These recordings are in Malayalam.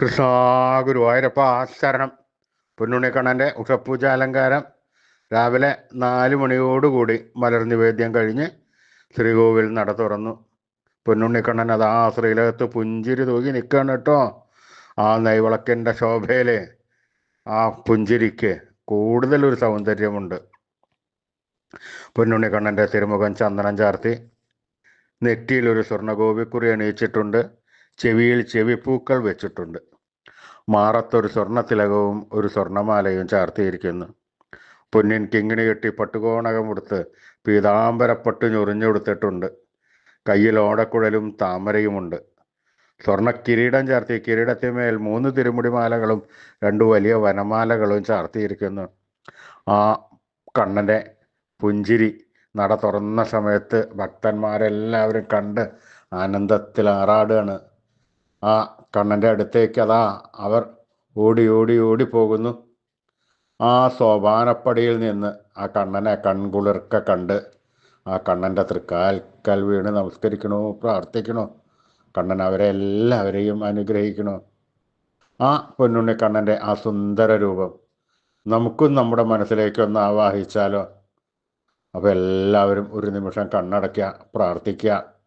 കൃഷ്ണ ഗുരുവായൂരപ്പ ശരണം പൊന്നുണ്ണിക്കണ്ണന്റെ ഉഷപ്പൂജ അലങ്കാരം രാവിലെ നാല് മണിയോടുകൂടി മലർ നിവേദ്യം കഴിഞ്ഞ് ശ്രീകോവിൽ നട തുറന്നു. പൊന്നുണ്ണിക്കണ്ണൻ അത് ആ ശ്രീലകത്ത് പുഞ്ചിരി തൂകി നിൽക്കുകയാണ് കേട്ടോ. ആ നെയ്വിളക്കിന്റെ ശോഭയിൽ ആ പുഞ്ചിരിക്ക് കൂടുതലൊരു സൗന്ദര്യമുണ്ട്. പൊന്നുണ്ണിക്കണ്ണന്റെ തിരുമുഖം ചന്ദനം ചാർത്തി. നെറ്റിയിൽ ഒരു സ്വർണഗോപിക്കുറി അണിയിച്ചിട്ടുണ്ട് ചെവിയിൽ ചെവിപ്പൂക്കൾ വെച്ചിട്ടുണ്ട്. മാറത്തൊരു സ്വർണത്തിലകവും ഒരു സ്വർണമാലയും ചാർത്തിയിരിക്കുന്നു. പൊന്നിൻ കിങ്ങിണി കെട്ടി പട്ടുകോണകം കൊടുത്ത് പീതാംബരപ്പട്ടു ഞൊറിഞ്ഞുകൊടുത്തിട്ടുണ്ട്. കയ്യിൽ ഓടക്കുഴലും താമരയുമുണ്ട്. സ്വർണ കിരീടം ചാർത്തി കിരീടത്തിന്മേൽ മൂന്ന് തിരുമുടിമാലകളും രണ്ടു വലിയ വനമാലകളും ചാർത്തിയിരിക്കുന്നു. ആ കണ്ണന്റെ പുഞ്ചിരി നട തുറന്ന സമയത്ത് ഭക്തന്മാരെല്ലാവരും കണ്ട് ആനന്ദത്തിൽ ആറാടുകയാണ് ആ കണ്ണന്റെ അടുത്തേക്ക് അതാ അവർ ഓടി ഓടി ഓടി പോകുന്നു. ആ സോപാനപ്പടിയിൽ നിന്ന് ആ കണ്ണനെ കൺകുളിർക്ക കണ്ട് ആ കണ്ണന്റെ തൃക്കാൽക്കൽ വീണ് നമസ്കരിക്കണോ പ്രാർത്ഥിക്കണോ? കണ്ണൻ അവരെ എല്ലാവരെയും അനുഗ്രഹിക്കണോ? ആ പൊന്നുണ്ണി കണ്ണന്റെ ആ സുന്ദര രൂപം നമുക്കും നമ്മുടെ മനസ്സിലേക്കൊന്ന് ആവാഹിച്ചാലോ? അപ്പോൾ എല്ലാവരും ഒരു നിമിഷം കണ്ണടയ്ക്കുക പ്രാർത്ഥിക്കുക.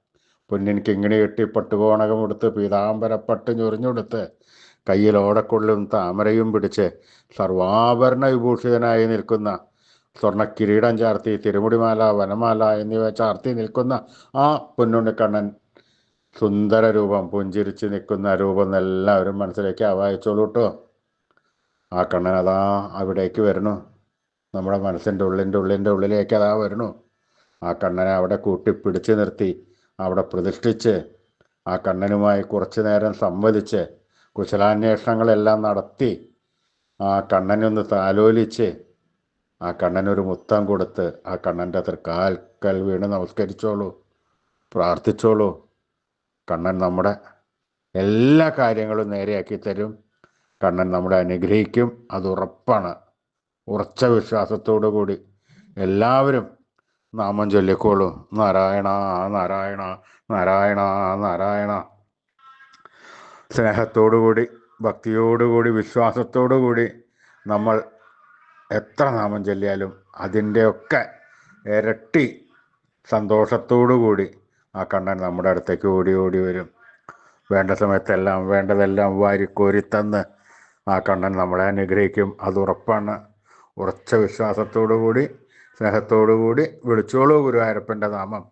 പൊന്നിൻ കിങ്ങിണി കെട്ടി പട്ടുകോണകം എടുത്ത് പീതാംബരപ്പട്ട് ഞൊറിഞ്ഞെടുത്ത് കയ്യിൽ ഓടക്കൊള്ളും താമരയും പിടിച്ച് സർവാഭരണ വിഭൂഷിതനായി നിൽക്കുന്ന സ്വർണ കിരീടം ചാർത്തി തിരുമുടിമാല വനമാല എന്നിവ ചാർത്തി നിൽക്കുന്ന ആ പൊന്നുണ്ണിക്കണ്ണൻ സുന്ദര രൂപം പുഞ്ചിരിച്ച് നിൽക്കുന്ന രൂപം എല്ലാവരും മനസ്സിലേക്ക് ആവാഹിച്ചോളൂ കേട്ടോ ആ കണ്ണൻ അതാ അവിടേക്ക് വരണു നമ്മുടെ മനസ്സിന്റെ ഉള്ളിന്റെ ഉള്ളിന്റെ ഉള്ളിലേക്ക് അതാ വരണു ആ കണ്ണനെ അവിടെ കൂട്ടിപ്പിടിച്ച് നിർത്തി. അവിടെ പ്രതിഷ്ഠിച്ച് ആ കണ്ണനുമായി കുറച്ചു നേരം സംവദിച്ച് കുശലാന്വേഷണങ്ങളെല്ലാം നടത്തി ആ കണ്ണനൊന്ന് താലോലിച്ച് ആ കണ്ണനൊരു മുത്തം കൊടുത്ത് ആ കണ്ണന്റെ തൃക്കാൽക്കൽ വീണ് നമസ്കരിച്ചോളൂ പ്രാർത്ഥിച്ചോളൂ. കണ്ണൻ നമ്മുടെ എല്ലാ കാര്യങ്ങളും നേരെയാക്കി തരും. കണ്ണൻ നമ്മളെ അനുഗ്രഹിക്കും. അത് ഉറപ്പാണ്. ഉറച്ച വിശ്വാസത്തോടു കൂടി എല്ലാവരും നാമം ചൊല്ലിക്കോളൂ നാരായണ നാരായണ നാരായണ നാരായണ. സ്നേഹത്തോടുകൂടി ഭക്തിയോടുകൂടി വിശ്വാസത്തോടുകൂടി നമ്മൾ എത്ര നാമം ചൊല്ലിയാലും അതിന്റെയൊക്കെ ഇരട്ടി സന്തോഷത്തോടുകൂടി ആ കണ്ണൻ നമ്മുടെ അടുത്തേക്ക് ഓടി ഓടി വരും. വേണ്ട സമയത്തെല്ലാം വേണ്ടതെല്ലാം വാരിക്കോരി തന്ന് ആ കണ്ണൻ നമ്മളെ അനുഗ്രഹിക്കും. അത് ഉറപ്പാണ്. ഉറച്ച വിശ്വാസത്തോടു കൂടി സ്നേഹത്തോടു കൂടി വിളിച്ചോളൂ ഗുരുവായൂരപ്പന്റെ നാമം.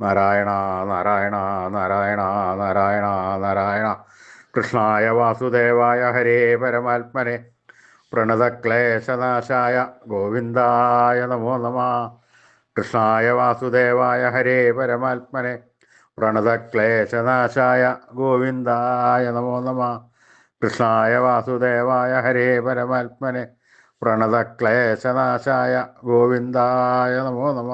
നാരായണ നാരായണ നാരായണ നാരായണ നാരായണ. കൃഷ്ണായ വാസുദേവായ ഹരേ പരമാത്മനെ. പ്രണതക്ലേശനാശായ ഗോവിന്ദായ നമോ നമ. കൃഷ്ണായ വാസുദേവായ ഹരേ പരമാത്മനെ. പ്രണതക്ലേശനാശായ ഗോവിന്ദായ നമോ നമ. കൃഷ്ണായ വാസുദേവായ ഹരേ പരമാത്മനെ. പ്രണതക്ലേശനാശായ ഗോവിന്ദായ നമോ നമ.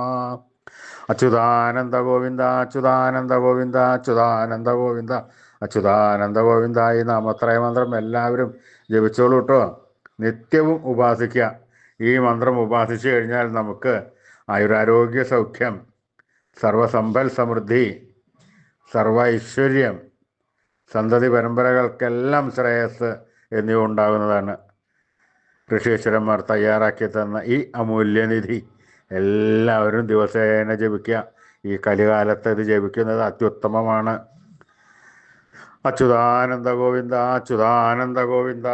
അച്യുതാനന്ദ ഗോവിന്ദ അച്യുതാനന്ദ ഗോവിന്ദ അച്യുതാനന്ദ ഗോവിന്ദ അച്യുതാനന്ദ ഗോവിന്ദ ഈ നാമത്രയ മന്ത്രം എല്ലാവരും ജപിച്ചോളൂ കേട്ടോ നിത്യവും ഉപാസിക്കുക ഈ മന്ത്രം ഉപാസിച്ചു കഴിഞ്ഞാൽ നമുക്ക് ആയുരാരോഗ്യ സൗഖ്യം സർവസമ്പൽ സമൃദ്ധി സർവ ഐശ്വര്യം സന്തതി പരമ്പരകൾക്കെല്ലാം ശ്രേയസ് എന്നിവ ഉണ്ടാകുന്നതാണ്. ഋഷീശ്വരന്മാർ തയ്യാറാക്കി തന്ന ഈ അമൂല്യനിധി എല്ലാവരും ദിവസേന ജപിക്കുക. ഈ കലികാലത്ത് ഇത് ജപിക്കുന്നത് അത്യുത്തമമാണ്. അച്യുതാനന്ദ ഗോവിന്ദ അച്യുതാനന്ദ ഗോവിന്ദ.